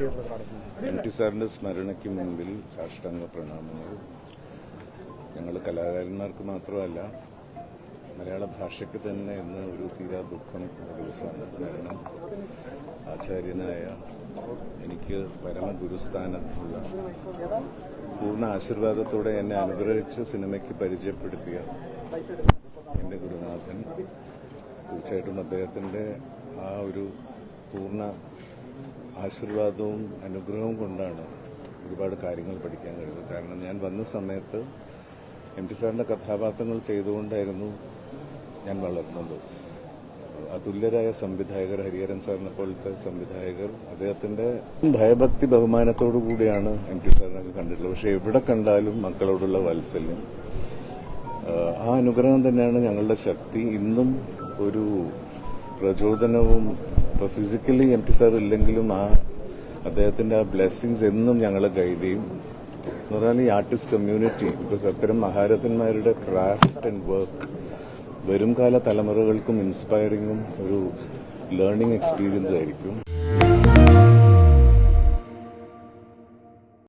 M T സാറിന്റെ സ്മരണയ്ക്ക് മുമ്പിൽ സാഷ്ടാംഗ പ്രണാമങ്ങൾ. ഞങ്ങൾ കലാകാരന്മാർക്ക് മാത്രമല്ല മലയാള ഭാഷയ്ക്ക് തന്നെ ഇന്ന് ഒരു തീരാ ദുഃഖം ദിവസമാണ്. കാരണം ആചാര്യനായ എനിക്ക് പരമഗുരുസ്ഥാനത്തുള്ള പൂർണ ആശീർവാദത്തോടെ എന്നെ അനുഗ്രഹിച്ച് സിനിമയ്ക്ക് പരിചയപ്പെടുത്തിയ എന്റെ ഗുരുനാഥൻ തീർച്ചയായിട്ടും അദ്ദേഹത്തിന്റെ ആ ഒരു പൂർണ ആശീർവാദവും അനുഗ്രഹവും കൊണ്ടാണ് ഒരുപാട് കാര്യങ്ങൾ പഠിക്കാൻ കഴിയുന്നത്. കാരണം ഞാൻ വന്ന സമയത്ത് എം ടി സാറിന്റെ കഥാപാത്രങ്ങൾ ചെയ്തുകൊണ്ടായിരുന്നു ഞാൻ വളർന്നത്. അതുല്യരായ സംവിധായകർ ഹരിഹരൻ സാറിനെ പോലത്തെ സംവിധായകർ അദ്ദേഹത്തിന്റെ ഭയഭക്തി ബഹുമാനത്തോടു കൂടിയാണ് എം ടി സാറിനൊക്കെ കണ്ടിട്ടുള്ളത്. പക്ഷെ എവിടെ കണ്ടാലും മക്കളോടുള്ള വാത്സല്യം. ആ അനുഗ്രഹം തന്നെയാണ് ഞങ്ങളുടെ ശക്തി. ഇന്നും ഒരു പ്രചോദനവും ഇപ്പൊ ഫിസിക്കലി എം ടി സാർ ഇല്ലെങ്കിലും ആ അദ്ദേഹത്തിന്റെ ആ ബ്ലെസ്സിങ്സ് എന്നും ഞങ്ങളെ ഗൈഡ് ചെയ്യും. എന്ന് പറഞ്ഞാൽ ഈ ആർട്ടിസ്റ്റ് കമ്മ്യൂണിറ്റി ഇപ്പോൾ അത്തരം മഹാരഥന്മാരുടെ ക്രാഫ്റ്റ് ആൻഡ് വർക്ക് വരും കാല തലമുറകൾക്കും ഇൻസ്പയറിങ്ങും ഒരു ലേണിംഗ് എക്സ്പീരിയൻസ് ആയിരിക്കും.